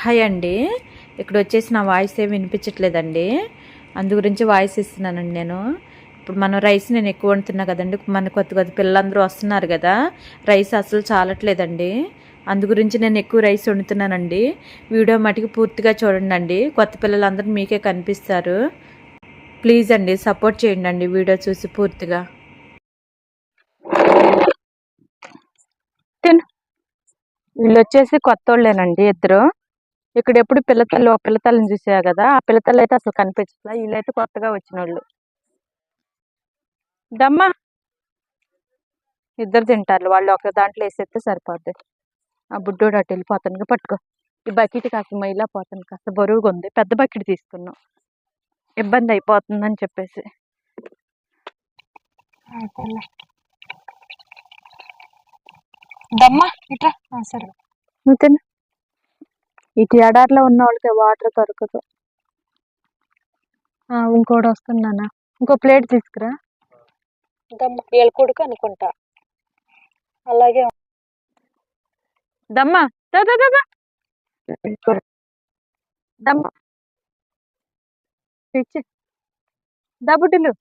Hi అండి. ఇక్కడ వచ్చేసి నా వాయిస్ ఏమి వినిపించట్లేదండి. అందు గురించి వాయిస్ ఇస్తున్నానండి నేను. ఇప్పుడు మనం రైస్ నేను ఎక్కువ వండుతున్నా కదండి. మన కొత్త కొత్త పిల్లలందరూ వస్తున్నారు కదా. రైస్ అసలు చాలట్లేదండి. అందు గురించి నేను ఎక్కువ రైస్ వండుతున్నానండి. వీడియో మటుకు పూర్తిగా చూడండి అండి కొత్త పిల్లలందరూ మీకే కనిపిస్తారు. ప్లీజ్ అండి సపోర్ట్ చేయండి అండి వీడియో చూసి పూర్తిగా. తిను వీళ్ళు వచ్చేసి కొత్త వాళ్ళేనండి ఇద్దరు. ఇక్కడ ఎప్పుడు పిల్లతల్లి ఒక పిల్లతల్లిని చూసా కదా ఆ పిల్లతల్లి అయితే అసలు కనిపించట్లా వీళ్ళైతే కొత్తగా వచ్చిన వాళ్ళు దమ్మా ఇద్దరు తింటారు వాళ్ళు ఒక దాంట్లో వేసేస్తే సరిపోద్ది. ఆ బుడ్డోడు అటు వెళ్ళిపోతాను పట్టుకో. ఈ బకెట్ కాస్త మైలా పోతాను కాస్త బరువుగా ఉంది పెద్ద బకెట్ తీసుకున్నాం. ఇబ్బంది అయిపోతుందని చెప్పేసి. దమ్మా ఇట్రా. ఆ, సరే. నువ్వు తిను ఇటు ఎడారిలో ఉన్న వాళ్ళకి వాటర్ దొరకదు ఆ, ఇంకోటి వస్తున్నానా ఇంకో ప్లేట్ తీసుకురా. దమ్మా వీళ్ళ కొడుకు అనుకుంటా. అలాగే దమ్మా. దమ్మా. ఇచ్చి దబుడ్డులు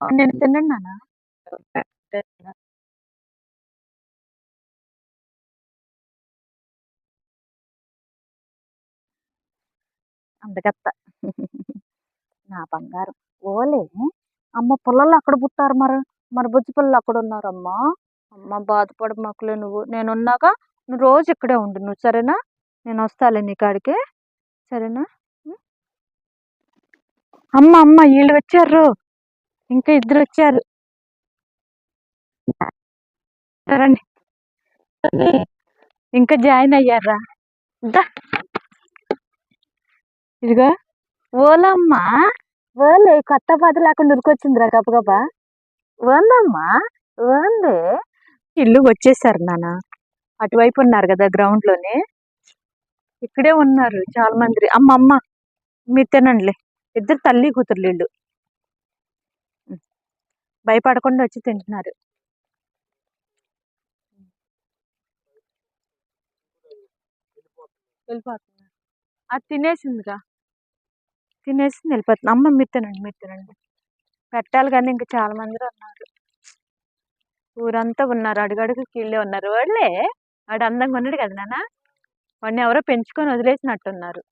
నేను తినండి నాన్న. అందగత్త నా బంగారం. ఓలే! అమ్మ పుల్లలు అక్కడ పుట్టారు మరి. మరి బుజ్జి పిల్లలు అక్కడ ఉన్నారు అమ్మ బాధపడ మక్కలే నువ్వు. నేను ఉన్నాక నువ్వు రోజు ఇక్కడే ఉండు నువ్వు సరేనా? నేను వస్తాలే నీ కాడికి. సరేనా? అమ్మ అమ్మ వీళ్ళు వచ్చారు ఇంకా ఇద్దరు వచ్చారు. రండి ఇంకా జాయిన్ అయ్యారా? ఇదిగో. ఓలమ్మా. ఓలే కొత్త పాత లేకుండా ఉరికొచ్చిందిరా గబగబా ఓందమ్మా ఓంది ఇల్లు వచ్చేసారు నాన్న. అటువైపు ఉన్నారు కదా గ్రౌండ్లోనే ఇక్కడే ఉన్నారు చాలా మంది అమ్మ అమ్మ మీరు తినండిలే. ఇద్దరు తల్లి కూతుర్లు ఇల్లు భయపడకుండా వచ్చి తింటున్నారు. వెళ్ళిపోతున్నారు అది తినేసిందిగా. తినేసింది వెళ్ళిపోతుంది అమ్మ మీరు తినండి మీరు తినండి. పెట్టాలి కానీ ఇంకా చాలా మంది ఉన్నారు. ఊరంతా ఉన్నారు. అడుగడుగు కీళ్ళే ఉన్నారు. వాళ్ళే వాడు అందంగా ఉన్నాడు కదా నాన్న. వాడిని ఎవరో పెంచుకొని వదిలేసినట్టున్నారు.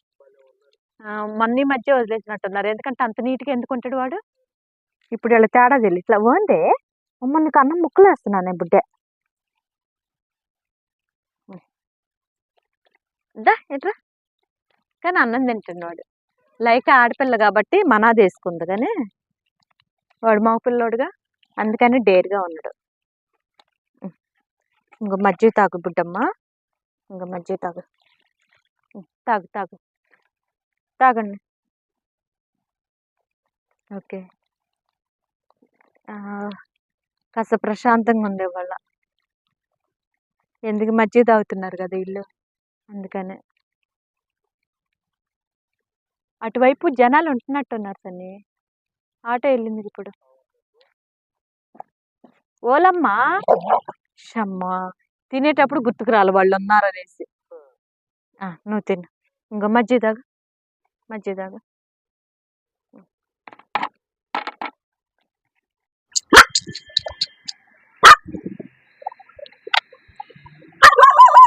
ఆ, మొన్న ఈ మధ్య వదిలేసినట్టున్నారు. ఎందుకంటే అంత నీట్గా ఎందుకు ఉంటాడు వాడు? ఇప్పుడు ఇలా తేడా తెలియదు ఇట్లా ఓందే అమ్మ నీకు అన్నం ముక్కలు వేస్తున్నాను బుడ్డే. దా ఎట్రా కానీ అన్నం తింటున్నాడు. లైక్ ఆడపిల్ల కాబట్టి మనాది వేసుకుంది కానీ వాడు మా పిల్లోడుగా అందుకని డేర్గా ఉన్నాడు. ఇంక మజ్జిగ తాగు బుడ్డమ్మ. ఇంక మజ్జిగ తాగు. తాగు తాగు. తాగండి. ఓకే. కాస్త ప్రశాంతంగా ఉంది వాళ్ళ. ఎందుకు మజ్జిగ తాగుతున్నారు కదా ఇల్లు? అందుకనే. అటువైపు జనాలు ఉంటున్నట్టున్నారు సన్ని. ఆటో వెళ్ళింది ఇప్పుడు ఓలమ్మా! షమ్మా! తినేటప్పుడు గుర్తుకు వాళ్ళు ఉన్నారనేసి ఆ, నువ్వు తిను. ఇంకో మజ్జిగ తాగు. మజ్జిగ తాగు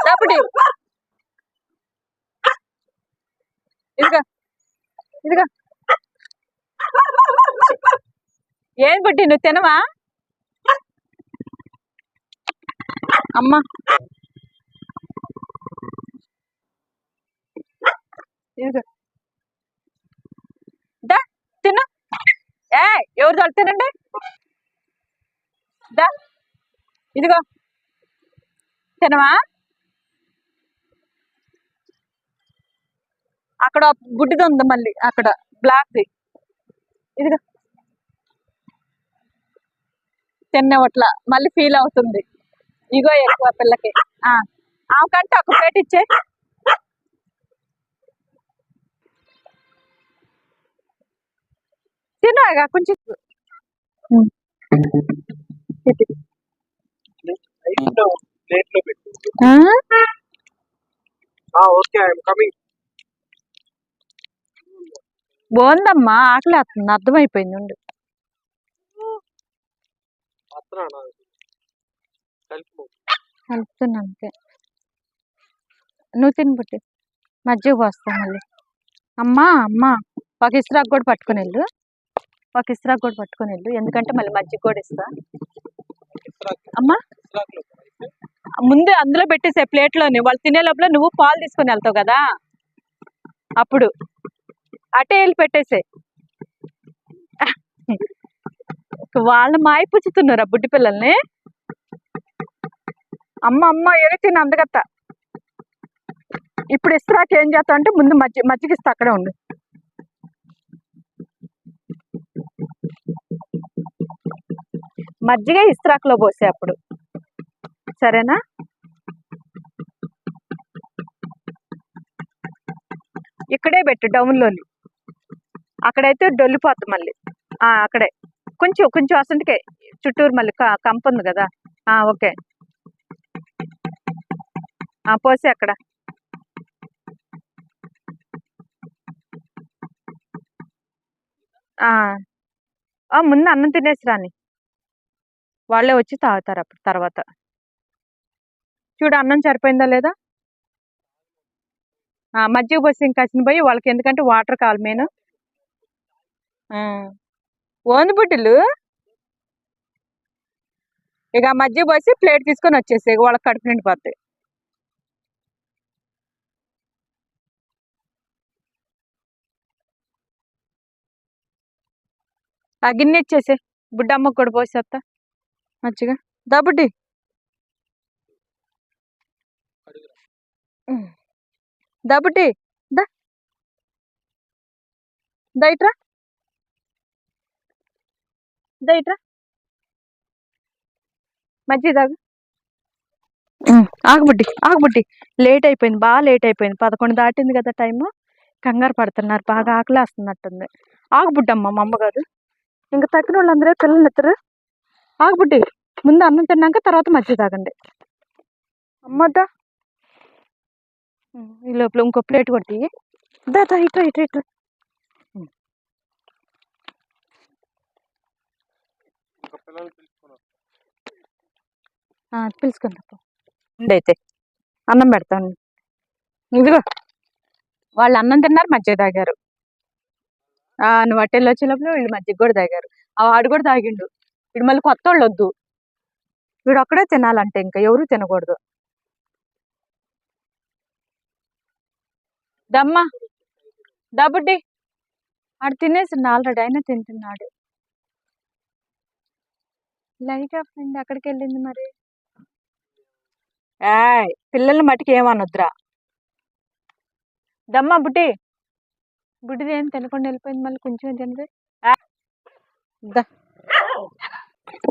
దాపుడి. ఇదిగో ఇదిగో. ఏం పుట్టి నువ్వు తినవా? అమ్మ. ఇదిగో. ఏ ఎవరు తడుతానండి దా. ఇదిగో. తినవా? అక్కడ గుడ్డిది ఉంది మళ్ళీ అక్కడ. బ్లాక్ది ఇదిగో. తిన్నవట్ల మళ్ళీ ఫీల్ అవుతుంది. ఇగో ఎక్కువ పిల్లకి. ఆమెకంటే ఒక ప్లేట్ ఇచ్చే. తిన్నాగా కొంచెం? ఓకే ఐఎమ్ కమింగ్ బాగుందమ్మా ఆకలి వేస్తుంది అర్థమైపోయింది ఉండు. కలుపుతున్నా అంతే. నువ్వు తినబుట్టి మజ్జిగ పోస్తా మళ్ళీ. అమ్మా అమ్మా ఒక ఇస్త్రాకు కూడా పట్టుకుని వెళ్ళు. ఒక ఇస్త్రాకు కూడా పట్టుకుని వెళ్ళు ఎందుకంటే మళ్ళీ మజ్జిగ కూడా ఇస్తా. అమ్మా. ముందే అందులో పెట్టేసే ప్లేట్లోని వాళ్ళు తినే లోపల నువ్వు పాలు తీసుకొని వెళ్తావు కదా. అప్పుడు అటే వెళ్ళి పెట్టేసే వాళ్ళు మాయపుచ్చుతున్నారు ఆ బుడ్డి పిల్లల్ని? అమ్మ అమ్మ ఏదో అందగత్త. ఇప్పుడు ఇస్త్రాకి ఏం చేస్తా అంటే ముందు మజ్జి మజ్జిగిస్తా అక్కడే ఉండు. మజ్జిగ ఇస్త్రాకులో పోసే అప్పుడు. సరేనా? ఇక్కడే పెట్టు డౌన్లోని అక్కడైతే డొల్లిపోతుంది మళ్ళీ. అక్కడే. కొంచెం కొంచెం అసంటికే చుట్టూరు మళ్ళీ కంప ఉంది కదా. ఆ, ఓకే. ఆ, పోసి అక్కడ. ముందు అన్నం తినేసి రాని. వాళ్ళే వచ్చి తాగుతారు అప్పుడు తర్వాత. చూడు అన్నం సరిపోయిందా లేదా? మజ్జిగ పోసి ఇంకా పోయి వాళ్ళకి ఎందుకంటే వాటర్ కావాలి మెయిన్. ఓన్ బుడ్డులు? ఇక మధ్య పోసి ప్లేట్ తీసుకొని వచ్చేసి వాళ్ళకి కడుపు నిండిపోతాయి ఆ గిన్నె ఇచ్చేసే బుడ్డమ్మకు కూడా పోసేస్తా మంచిగా. దా బుడ్డి. దా బుడ్డి. దా. ఇట్రా. మజ్జిగ తాగు. ఉమ్, ఆగు బుడ్డి ఆగు బుడ్డి. లేట్ అయిపోయింది బాగా లేట్ అయిపోయింది. పదకొండు దాటింది కదా టైము. కంగారు పడుతున్నారు బాగా ఆకలి వేస్తున్నట్టుంది ఆగు బుడ్డమ్మ మా అమ్మ కాదు ఇంకా తక్కిన వాళ్ళందరూ పిల్లలు ఇద్దరు ఆగు బుడ్డి ముందు అన్నం తిన్నాక తర్వాత మజ్జిగ తాగండి. అమ్మద్దా. ఈ లోపల ఇంకో ప్లేట్ కొట్టి దా దా ఇటు ఇటు ఇటు ఉమ్, ఒక పిల్లలు పిలుచుకున్నాం ఆ, పిలుచుకొని రా అయితే అన్నం పెడతాను ఇదిగో వాళ్ళు అన్నం తిన్నారు మజ్జిగ తాగారు. నువ్వు అట్టెళ్ళు వచ్చే లోపల వీళ్ళు మజ్జిగ కూడా తాగారు. ఆడు వాడు కూడా తాగిండు. వీడు మళ్ళీ కొత్త వాళ్ళు వద్దు. వీడు ఒక్కడే తినాలంటే ఇంకా ఎవరు తినకూడదు. దమ్మా. డబ్బుడ్డి ఆడు తినేసిండు ఆల్రెడీ అయినా తింటున్నాడు. లైట్ ఆఫ్ అయింది అక్కడికి వెళ్ళింది మరి. ఏయ్ పిల్లల్ని మటుకు ఏమనొద్దురా దమ్మా బుడ్డి. బుడ్డిది ఏం తినకుండా వెళ్ళిపోయింది మళ్ళీ కొంచెం తినదు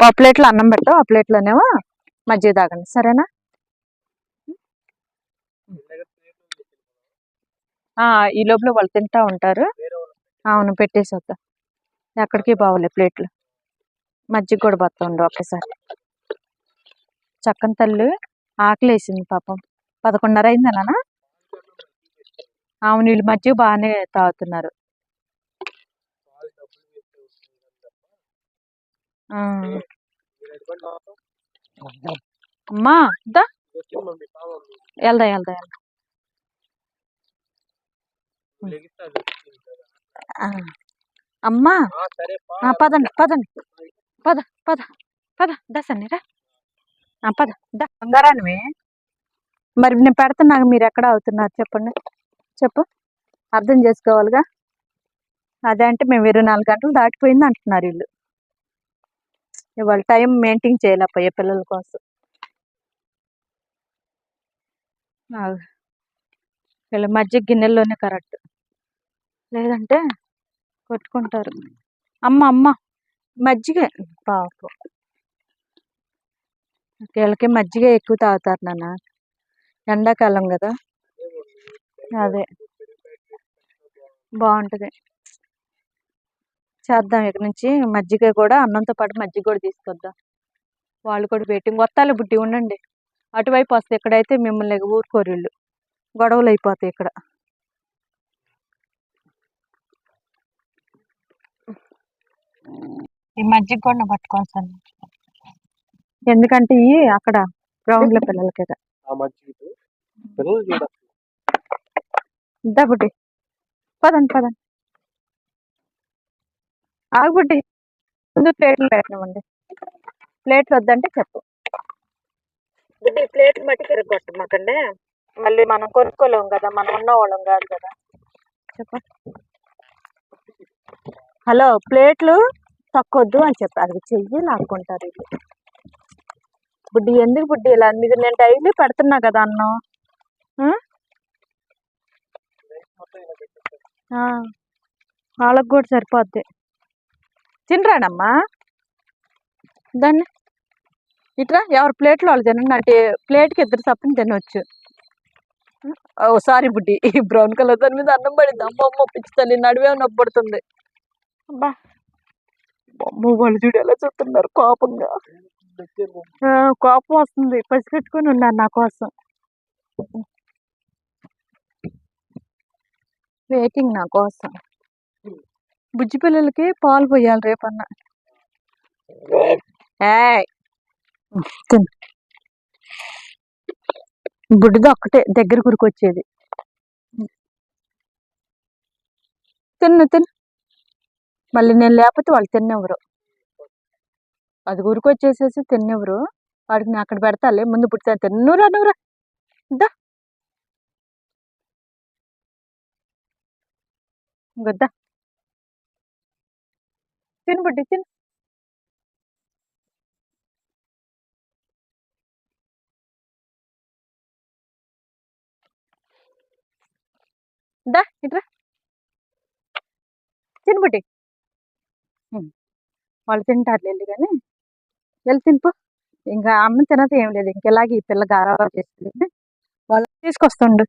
ఆ ప్లేట్లో అన్నం పెట్టావు ఆ ప్లేట్లోనేమో మజ్జిగ తాగండి. సరేనా? ఆ, ఈ లోపల వాళ్ళు తింటా ఉంటారు. అవును పెట్టేసి వద్దా ఎక్కడికి బాగోలే ప్లేట్లు. మజ్జిగ కూడా బత్తా ఒకేసారి చక్కని తల్లి ఆకలి వేసింది పాపం. పదకొండున్నర అయిందా నాన్న అవును వీళ్ళు మజ్జిగ బాగానే తాగుతున్నారు. ఆ, అమ్మా దా. వెళ్దా వెళ్దా వెళ్దా అమ్మా. పదండి పదండి. పద పద పద దసండి రా. పద బంగారానివి? మరి నేను పెడుతున్నాక మీరు ఎక్కడ అవుతున్నారు చెప్పండి. చెప్పు అర్థం చేసుకోవాలిగా. అదే అంటే మేము ఇరవై నాలుగు గంటలు దాటిపోయింది అంటున్నారు వీళ్ళు. ఇవాళ టైం మెయింటైన్ చేయలేకపోయే పిల్లల కోసం. వీళ్ళ మధ్య గిన్నెల్లోనే కరెక్ట్. లేదంటే కొట్టుకుంటారు. అమ్మ అమ్మ. మజ్జిగ. పాపం. వీళ్ళకి మజ్జిగ ఎక్కువ తాగుతారు నాన్న. ఎండాకాలం కదా. అదే. బాగుంటది. చేద్దాం ఇక నుంచి. మజ్జిగ కూడా అన్నంతో పాటు మజ్జిగ కూడా తీసుకొద్దాం. వాళ్ళు కూడా పెట్టి వత్తాలి బుట్టి ఉండండి. అటువైపు వస్తే ఇక్కడైతే మిమ్మల్ని ఊరుకోరు వీళ్ళు. గొడవలు అయిపోతాయి ఇక్కడ. ఈ మజ్జిగ కూడా పట్టుకోవాల్సింది ఎందుకంటే ఇవి అక్కడ గ్రౌండ్లో పిల్లలకి పదండి పదండి. ఆగుబుడ్డి ముందు ప్లేట్లు పెట్టినామండి ప్లేట్లు వద్దంటే చెప్పు. బుడ్డి ప్లేట్లు మట్టి తిరగొట్టమాకండి మళ్ళీ మనం కొనుక్కోలేం కదా మనం ఉన్నవాళ్ళం కాదు కదా. చెప్ప. హలో ప్లేట్లు తక్కువద్దు అని చెప్పారు అది చెయ్యి లాక్కుంటారు ఇది. బుడ్డి ఎందుకు బుడ్డి ఇలా మీకు నేను డైలీ పెడుతున్నా కదా అన్నం? వాళ్ళకు కూడా సరిపోద్ది. తినరాడమ్మా? దాన్ని. ఇట్లా ఎవరి ప్లేట్లో వాళ్ళు తినండి అంటే ప్లేట్కి ఇద్దరు సప్పని తినవచ్చు ఓ సారీ బుడ్డి ఈ బ్రౌన్ కలర్ దాని మీద అన్నం పడింది. అమ్మ అమ్మ పిచ్చుతాను నడివే నొప్పి పడుతుంది. అబ్బా. అమ్మ వాళ్ళు చూడు ఎలా చూస్తున్నారు కోపంగా. కోపం వస్తుంది. పసిగట్టుకొని ఉన్నారు నా కోసం. వెయిటింగ్ నా కోసం. బుజ్జి పిల్లలకి పాలు పోయాలి రేపన్న. ఏయ్! బుడ్డిది ఒక్కటే దగ్గర వచ్చేది తిన్ను తిన్న. మళ్ళీ నేను లేకపోతే వాళ్ళు తిన్నెవరు అది వచ్చేసేసి తిన్నెవరు వాడికి నేను అక్కడ పెడతాలే ముందు పుట్టితే తిన్నురా నువ్వురా దా. ఇంకొద్దా తిను బుడ్డి తిను. దా ఇట్రా తిను బుడ్డి. వాళ్ళు తింటారు వెళ్ళి కానీ వెళ్ళి తినిపో. ఇంకా అమ్మ తినదు ఏం లేదు. ఇంకెలాగే ఈ పిల్ల గారాబా చేస్తుంది. వాళ్ళు తీసుకొస్తుండు.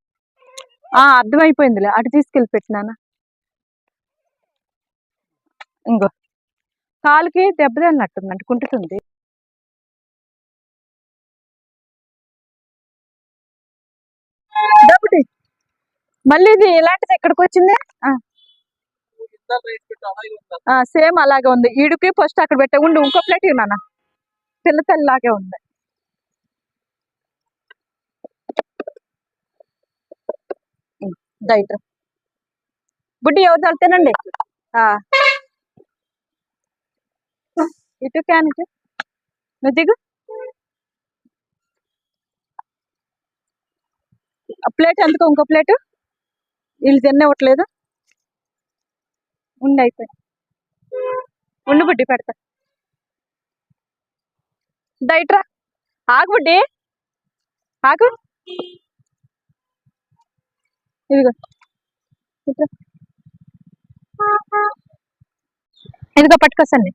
ఆ అర్థమైపోయిందిలే. అటు తీసుకెళ్ళి పెట్టినానా ఇంకో కాలుకి దెబ్బ తగిలినట్టుందంట కుంటుతుంది. మళ్ళీ ఇది ఎలాంటిది? ఎక్కడికి వచ్చింది రైస్ పెట్టి అలాగే ఉందా సేమ్ అలాగే ఉంది. ఈడుకి ఫస్ట్ అక్కడ పెట్టే ఉండు ఇంకో ప్లేట్ నాన్న. తెల్ల తెల్లలాగే ఉంది. డైట్ బుడ్డి ఎవరు తలుతేనండి ఇటు క్యాన్ ఇటు. నువ్వు దిగు. ప్లేట్ ఎందుకు? ఇంకో ప్లేట్? వీళ్ళు తిన్నవట్లేదు ఉండి అయిపోయి. ఉండు బుడ్డి పెడతా. దైట్రా ఆగు బుడ్డి. ఆగు. ఇదిగో. ఇదిగో. పట్టుకొస్తాను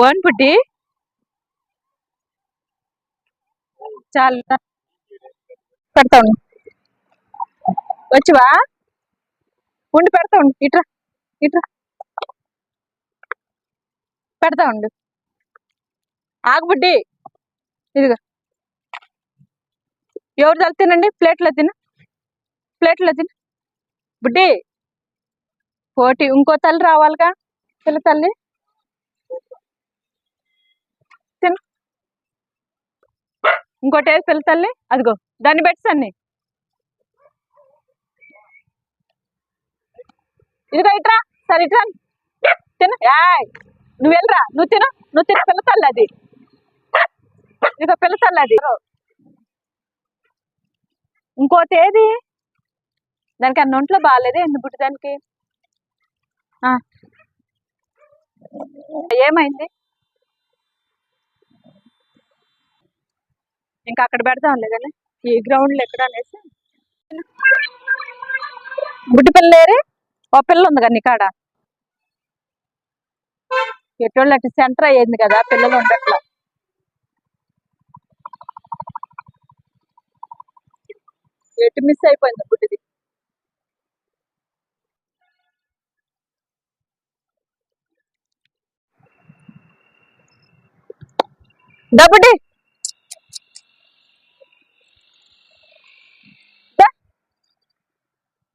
వన్ బుడ్డి. చాలు. రా. పెడతా ఉండు. వచ్చివా? ఉండి పెడతా ఉండు. ఇట్రా ఇట్రా పెడతా ఉండు. ఆగుబుడ్డి ఇదిగో. ఎవరు తల తినండి? ప్లేట్లో తిన. ప్లేట్లో తిన. బుడ్డి. పోటీ ఇంకో తల్లి రావాలిగా? పిల్ల తల్లి. తిను. ఇంకోటి పిల్ల తల్లి? అదిగో. దాన్ని పెట్టి సన్నీ. ఇదిగో ఇట్రా సరే ఇట్రా. తిను. యాయ్ నువ్వు వెళ్ళరా? నువ్వు తిను. నువ్వు తిను. పిల్ల తల్లి అది. ఇదిగో పిల్ల తల్లి అది. ఇంకోటి ఏది దానికి అన్న ఒంట్లో బాగాలేదే ఎందుకు దానికి ఆ. ఏమైంది? ఇంకా అక్కడ పెడదాంలే కానీ ఈ గ్రౌండ్లో ఎక్కడ అనేసి? బుడ్డి పిల్లలేరే ఓ పిల్ల ఉంది కదా నీకాడ ఎటువంటి అటు సెంటర్ అయ్యింది కదా పిల్లలు ఉండట్లా ఎటు మిస్ అయిపోయింది బుడ్డిది డబ్బుడి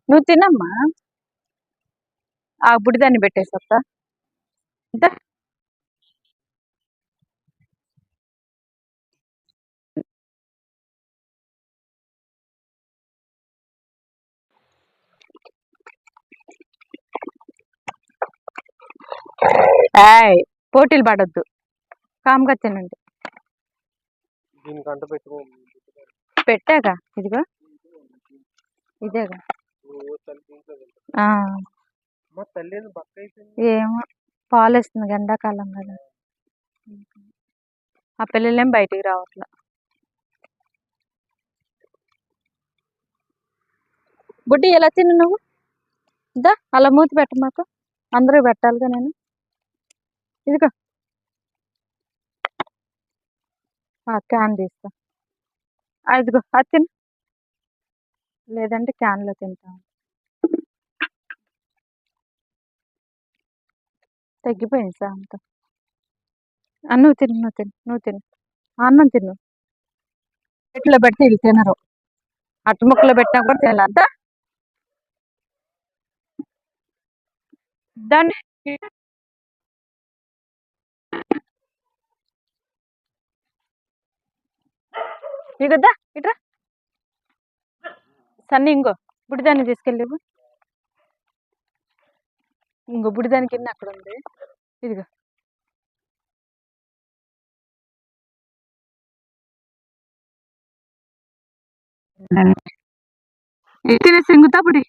నువ్వు తినమ్మా. ఆ బుడిదాన్ని పెట్టేసి వస్తా ఇంత ఏయ్ పోటీలు పడొద్దు. కామ్గా తినండి. పెట్టుకో. పెట్టాగా? ఇదిగో. ఇదేగా? ఏమో పాలేస్తుంది ఎండాకాలం కదా. ఆ పిల్లలేం బయటికి రావట్లా. బుడ్డి ఎలా తిను నువ్వు? ఇద్దా అలా మూతి పెట్ట మాకు అందరూ పెట్టాలిగా నేను. ఇదిగో. ఆ క్యాన్ తీస్తా. ఇదిగో అది తిను. లేదంటే క్యాన్లో తింటాను. తగ్గిపోయింది సార్ అంత. నువ్వు తిను నువ్వు తిను నువ్వు తిను. అన్నం తిను. ఇట్లా పెడితే వీళ్ళు తినరు. అట్టు ముక్కలు పెట్టినా కూడా తినాలంట దాన్ని ఇగద్దా ఇట్రా సన్ని ఇంకో దాన్ని తీసుకెళ్ళేవు ఇంకో బుడిదాని కింద అక్కడ ఉంది ఇదిగో తినేసి ఇంగుతా బుడి.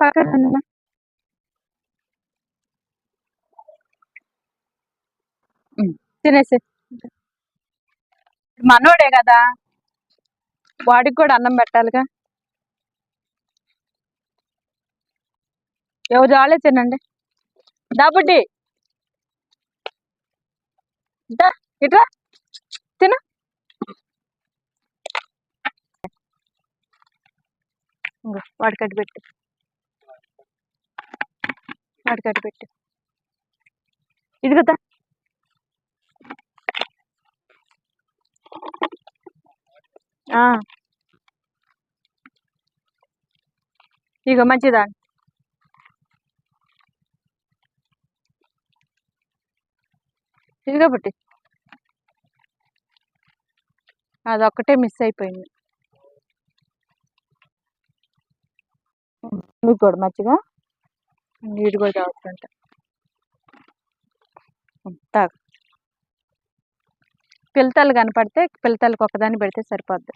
పక్కన మనోడే కదా. వాడికి కూడా అన్నం పెట్టాలిగా. ఎవరు జాలే తినండి. దాబుడ్డి ఇట్రా తిన. వాడి కట్టి పెట్టు. వాడి కట్టి పెట్టు. ఇది కదా ఇక మంచిదా ఇదిగా పుట్టి అదొక్కటే మిస్ అయిపోయింది. మీకు కూడా మంచిగా నీరు కూడా తాగుతుంట. తాగు. పిల్లతలు కనపడితే పిల్లతలకు ఒకదాన్ని పెడితే సరిపోద్ది.